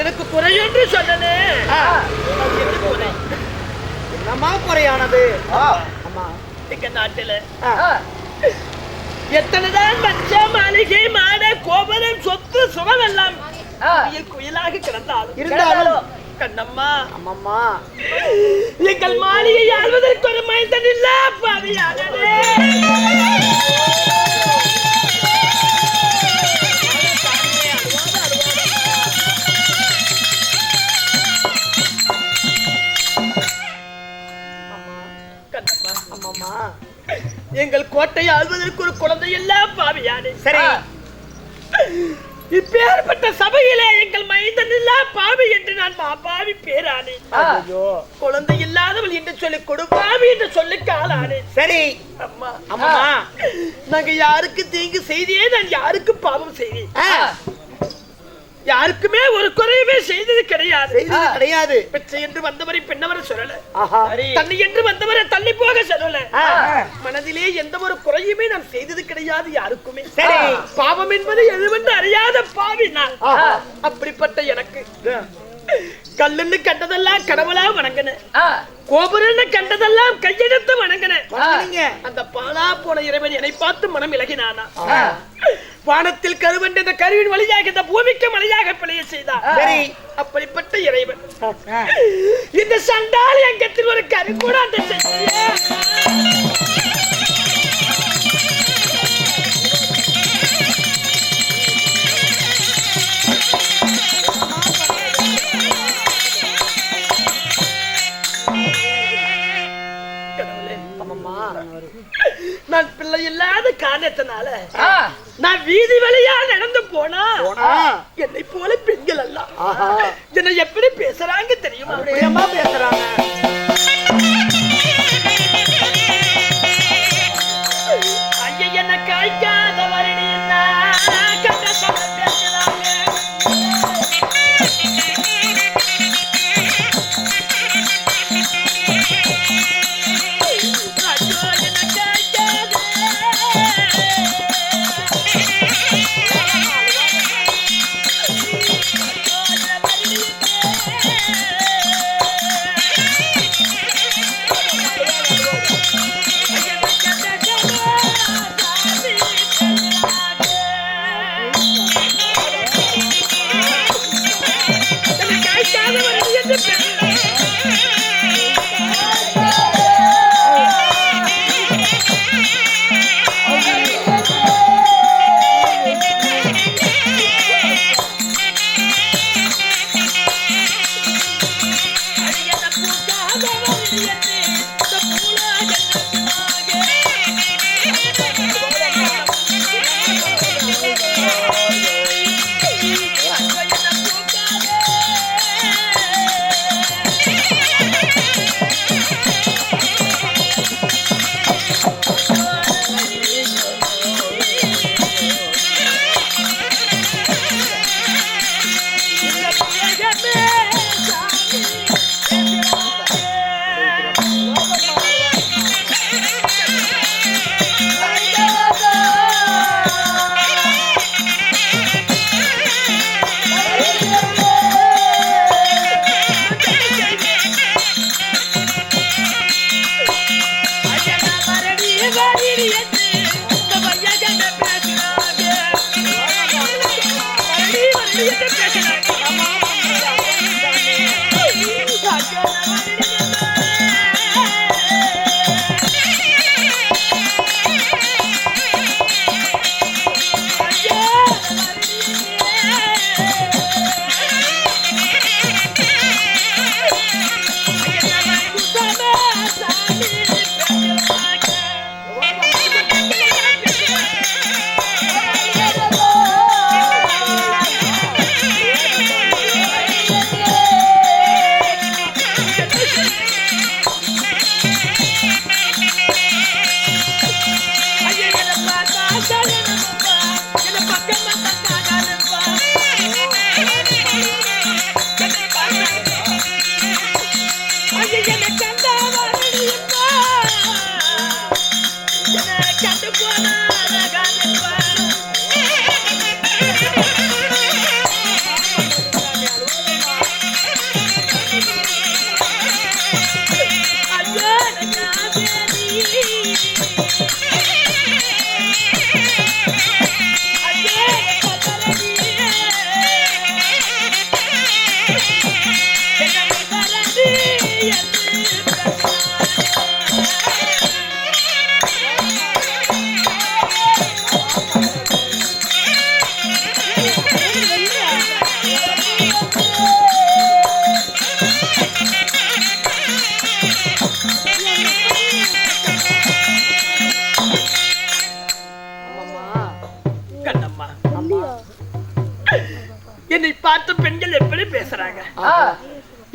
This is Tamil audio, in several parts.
எனக்கு குறை என்று சொன்னனே. என்னம்மா குறையானது? அம்மா. எங்க நாட்டுல. எத்தனைதான் மச்ச மாளிகை மாட கோபுரம் சொத்து சுகமெல்லாம் குயில் குயிலாக கிடந்தாலும். இருந்தாலும். கண்ணம்மா. அம்மம்மா. எங்கள் மாளிகை ஆள்வதற்கு ஒரு மைந்தன் இல்ல பாவியாளரே எங்கள் கோட்டை ஆள்வதற்கு ஒரு குழந்தை இல்ல பாவியானே. சரி. இப்பேற்பட்ட சபையிலே எங்கள் மைந்தன் இல்ல பாவி என்று நான் பாவி பேரானேன் ஐயோ குழந்தை இல்லாதவள் என்று சொல்லி கொடுப்பாவி என்று சொல்லி காலானேன் சரி. அம்மா. அம்மா. நாங்க யாருக்கு தீங்கு செய்தே நான் யாருக்கு பாவம் செய்தேன். யாருக்குமே ஒரு குறையுமே செய்தது கிடையாது. கிடையாது. பிச்சை என்று வந்தவரை பின்னவரை சொல்லல. தண்ணி என்று வந்தவரை தள்ளி போக சொல்லல. மனதிலே எந்த ஒரு குறையுமே நாம் செய்தது கிடையாது யாருக்குமே. சரி. பாவம் என்பது எதுவென்று அறியாத பாவி நான். அப்படிப்பட்ட எனக்கு. கல்லுன்னு கண்டதெல்லாம் கடவுளா வணங்கினேன் கோபுரன்னு கண்டதெல்லாம் கையெடுத்து வணங்கினேன். அந்த பாலா போன இறைவன் என்னை பார்த்து மனம் இலகினானா? வானத்தில் கருவென்ற இந்த கருவின் வழியாக இந்த பூமிக்கு மலையாக பிழைய செய்தார். சரி. அப்படிப்பட்ட இறைவன். இந்த சண்டாளி அங்கத்தில் ஒரு கரு கூட அந்த இல்லாத காரணத்தினால நான் வீதி வழியா நடந்து போனா போனா. என்னை போல பெண்கள் அல்ல ஆஹா. என்னை எப்படி பேசுறாங்க தெரியுமா பேசுறாங்க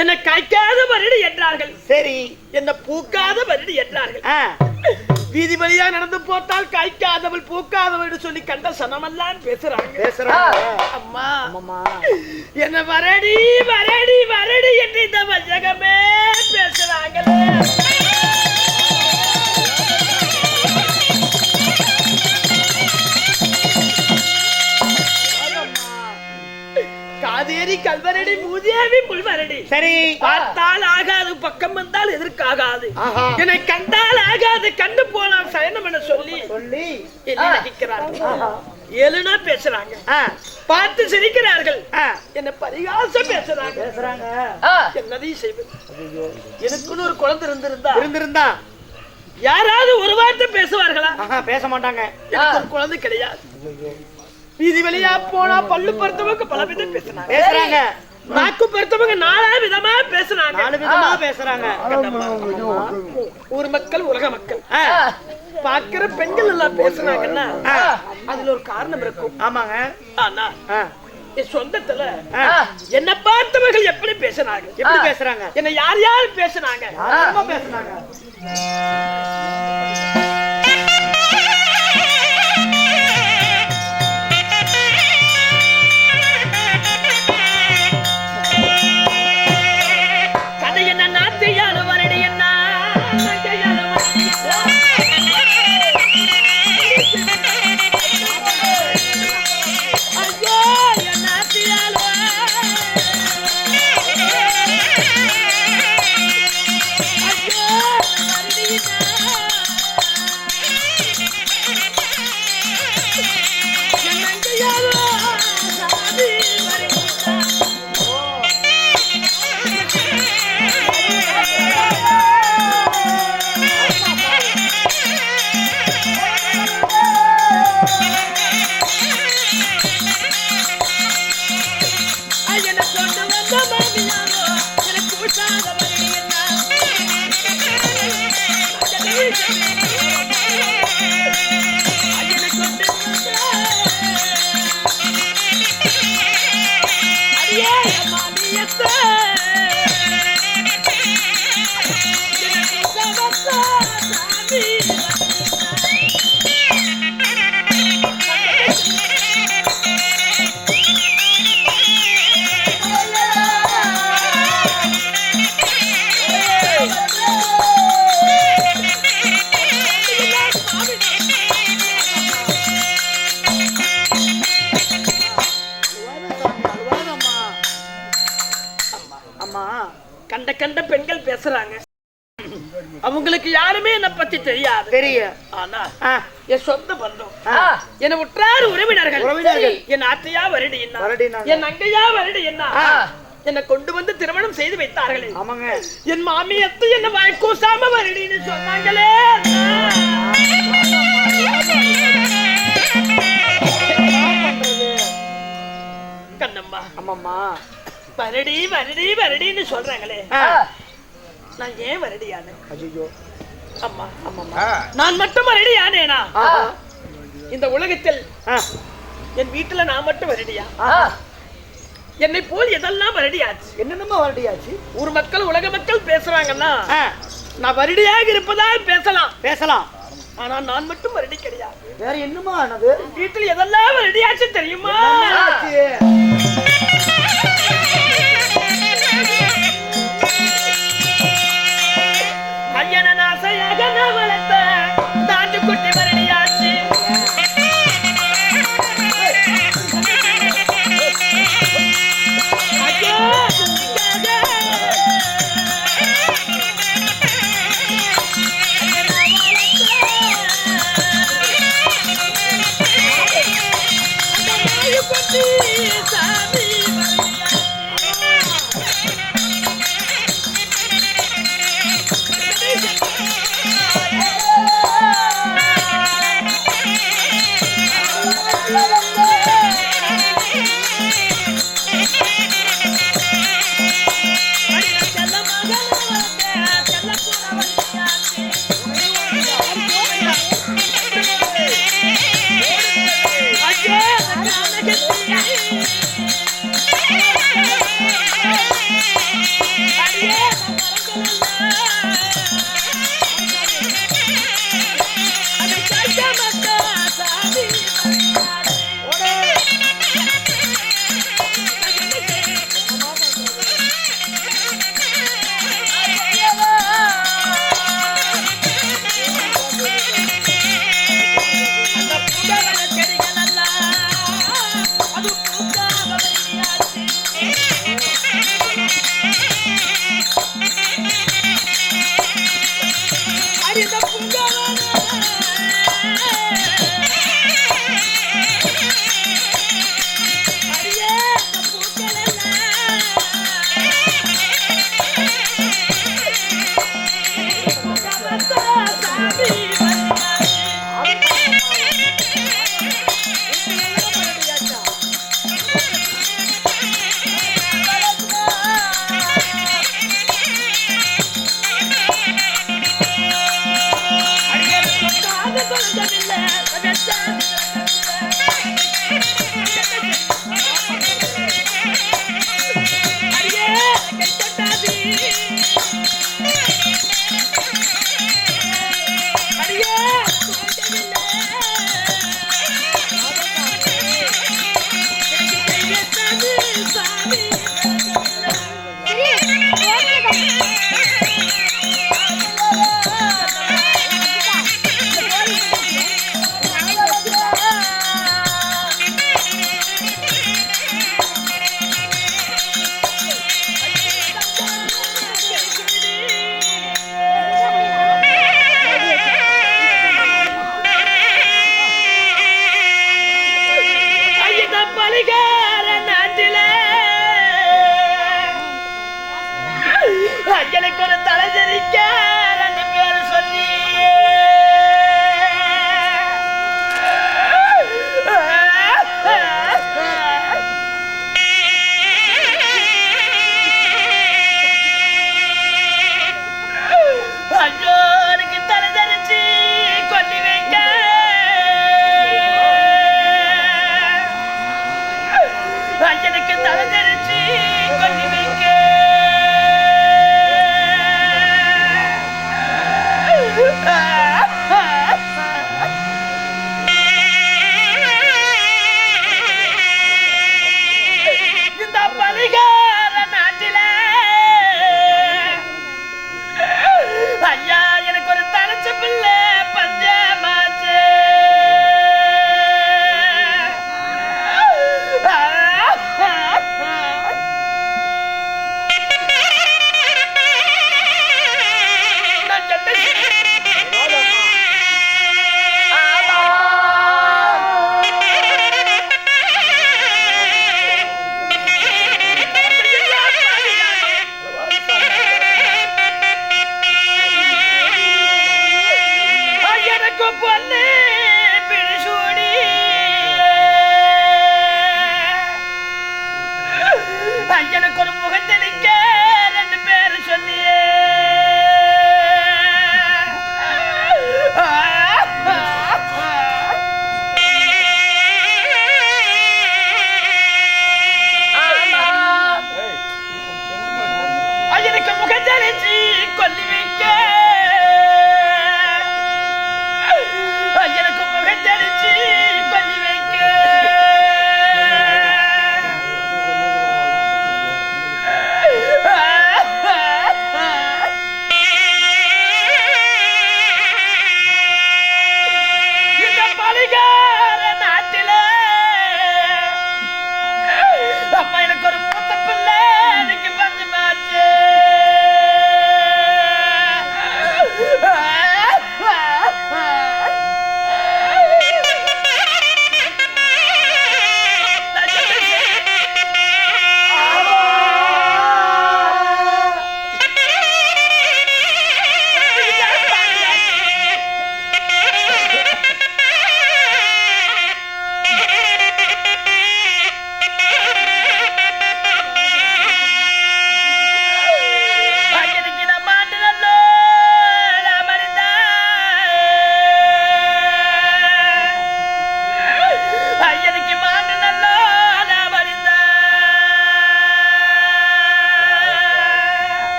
என்னை காய்க்காத வருடி என்றார்கள். சரி. என்ன பூக்காத வருடி என்றார்கள். வீதி வழியா நடந்து போட்டால் காய்க்காதவள் பூக்காதவள் சொல்லி கண்ட சனமெல்லாம் பேசுறாங்க. பேசுறாங்க. அம்மா. ஆமாம்மா என்ன வரடி வரடி வரடி என்று இந்த வஞ்சகமே பேசுறாங்களே. காதேரி கல்வரடி மூதேவி புல்வரடி. சரி. பார்த்தால் ஆகாது பக்கம் வந்தால் எதற்காகாது ஆஹா. என்னை கண்டால் ஆகாது கண்டு போனால் சயனம் என சொல்லி சொல்லி. ஏழுனா பேசுறாங்க. பார்த்து சிரிக்கிறார்கள். என்ன பரிகாசம் பேசுறாங்க. பேசுறாங்க. என்னதையும் செய்வது? எனக்குன்னு ஒரு குழந்தை இருந்திருந்தா. இருந்திருந்தா? யாராவது ஒரு வார்த்தை பேசுவார்களா? பேச மாட்டாங்க. குழந்தை கிடையாது. வீதி வழியா போனா பல்லு பருத்தவங்க பல விதம் பேசுனாங்க. பேசுறாங்க. நாக்கு பருத்தவங்க நாலா விதமா பேசுனாங்க. நாலு விதமா பேசுறாங்க. ஊர் மக்கள் உலக மக்கள். பாக்குற பெண்கள் எல்லாம் பேசுனாங்கன்னா. அதுல ஒரு காரணம் இருக்கும். ஆமாங்க. ஆனா சொந்தத்துல. என்ன பார்த்தவர்கள் எப்படி பேசுனாங்க? எப்படி பேசுறாங்க? என்ன யார் யார் பேசுனாங்க? பேசுனாங்க? பத்தி தெரியாது. தெரியும். ஆனா என் சொந்த பந்தம். என் உற்றார் உறவினர்கள். உறவினர்கள். என் அத்தையா வருடி என்ன. என் அங்கையா வருடி என்ன. என்னை கொண்டு வந்து திருமணம் செய்து வைத்தார்களே. ஆமாங்க. என் மாமியத்து என்ன வாய் கூசாம வருடின்னு சொன்னாங்களே கண்ணம்மா. ஆமாம்மா. வருடி வருடி வருடின்னு சொல்றாங்களே. நான் ஏன் வருடியானு? ஐயோ அம்மா ஆமாம்மா நான் மட்டும் வருடியானேனா ஆஹா. இந்த உலகத்தில் ஆ, என் வீட்டுல நான் மட்டும் வருடியா ஆஹா. என்னை போல் எதெல்லாம் வருடியாச்சு என்னென்னமோ வரட்டியாச்சு ஊர் மக்கள் உலக மக்கள் பேசுறாங்கன்னா நான் வருடியாக இருப்பதால் பேசலாம். பேசலாம். ஆனா நான் மட்டும் வருடி கிடையாது வேற என்னமா ஆனது? வீட்டில் எதெல்லாம் வருடியாச்சு தெரியுமா? ஆசையாக நான்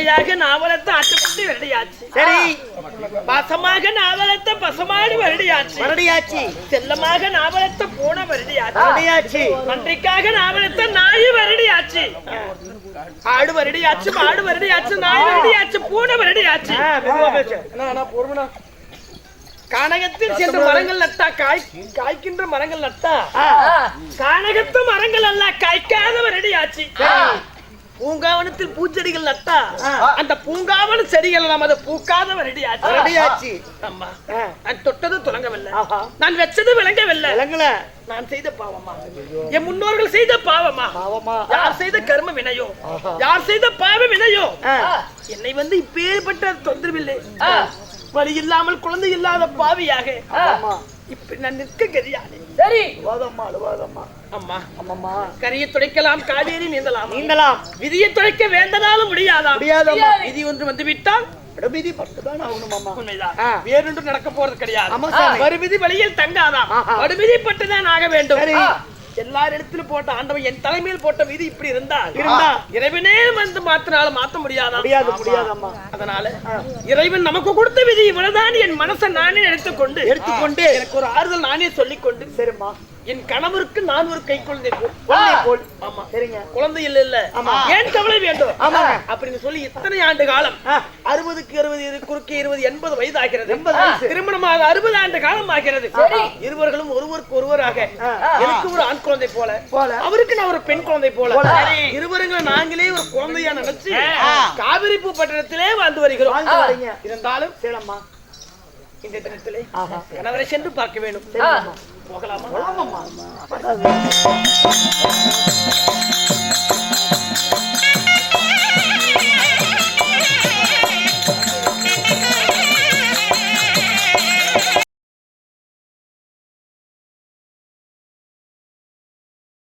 பச்சையாக நாவலத்தை ஆட்டுக்குட்டி வருடியாச்சு. சரி. பாசமாக நாவலத்தை பசமாடு வருடியாச்சு. மறுபடியாச்சு செல்லமாக நாவலத்தை பூனை வருடியாச்சு. மறுபடியாச்சு நன்றிக்காக நாவலத்தை நாய் வருடியாச்சு. ஆடு வருடியாச்சு மாடு வருடியாச்சு நாய் வருடியாச்சு பூனை வருடியாச்சு. கானகத்தில் சென்று மரங்கள் நட்டா காய் காய்க்கின்ற மரங்கள் நட்டா? கானகத்து மரங்கள் அல்ல காய்க்காத வருடியாச்சு. பூங்காவனத்தில் பூச்செடிகள் நட்டா. அந்த பூங்காவன செடிகள் நமது பூக்காத வருடியாச்சு மறுபடியாச்சு அம்மா ஆ, நான் தொட்டது தொடங்கவில்லை ஆஹா. நான் வச்சது விளங்கவில்லை. விளங்கல. நான் செய்த பாவமா? என் முன்னோர்கள் செய்த பாவமா? பாவமா. யார் செய்த கர்ம வினையோ. யார் செய்த பாவ வினையோ என்னை வந்து இப்பேற்பட்ட தொந்தரவில்லை. வழி இல்லாமல் குழந்தை இல்லாத பாவியாக ஆமா. இப்ப நான் நிற்க கதியானே சரி. அழுவாதம்மா அழுவாதம்மா அம்மா. அம்மம்மா. கரியை துடைக்கலாம் காவேரி நீந்தலாம்? நீந்தலாம். விதியை துடைக்க வேண்டனாலும் முடியாதா? முடியாதம்மா விதி ஒன்று வந்து விட்டால்? பட்டுதான் உண்மைதான். வேறொன்று நடக்க போறது கிடையாது. மறுவிதி வழியில் பட்டுதான் ஆக வேண்டும். எல்லாரிடத்திலும் போட்ட ஆண்டவன் என் தலைமையில் போட்ட விதி இப்படி இருந்தால் இருந்தா. இறைவனே வந்து மாத்தினாலும் மாத்த முடியாதா? முடியாது முடியாதம்மா அதனால இறைவன் நமக்கு கொடுத்த விதி இவ்வளவுதான் என் மனசை நானே எடுத்துக்கொண்டு எடுத்துக்கொண்டு. எனக்கு ஒரு ஆறுதல் நானே சொல்லிக் கொண்டு சரிம்மா. என் கணவருக்கு நான் ஒரு கை குழந்தை குழந்தை போல். ஆமா. சரிங்க. குழந்தை இல்ல இல்ல. ஆமா. ஏன் கவலை வேண்டும். அப்படின்னு சொல்லி இத்தனை ஆண்டு காலம். அறுபதுக்கு அறுபது குறுக்கே இருபது எண்பது வயது ஆகிறது. திருமணமாக அறுபது ஆண்டு காலம் ஆகிறது இருவர்களும் ஒருவருக்கு ஒருவராக. எனக்கு ஒரு ஆண் குழந்தை போல. போல. அவருக்கு நான் ஒரு பெண் குழந்தை போல. இருவருங்களை நாங்களே ஒரு குழந்தையா நினைச்சு காவிரி பூ பட்டணத்திலே வாழ்ந்து வருகிறோம். இருந்தாலும் சரிம்மா இந்த தினத்திலே. கணவரை சென்று பார்க்க வேண்டும். போகலாமா? ஆமாம்மா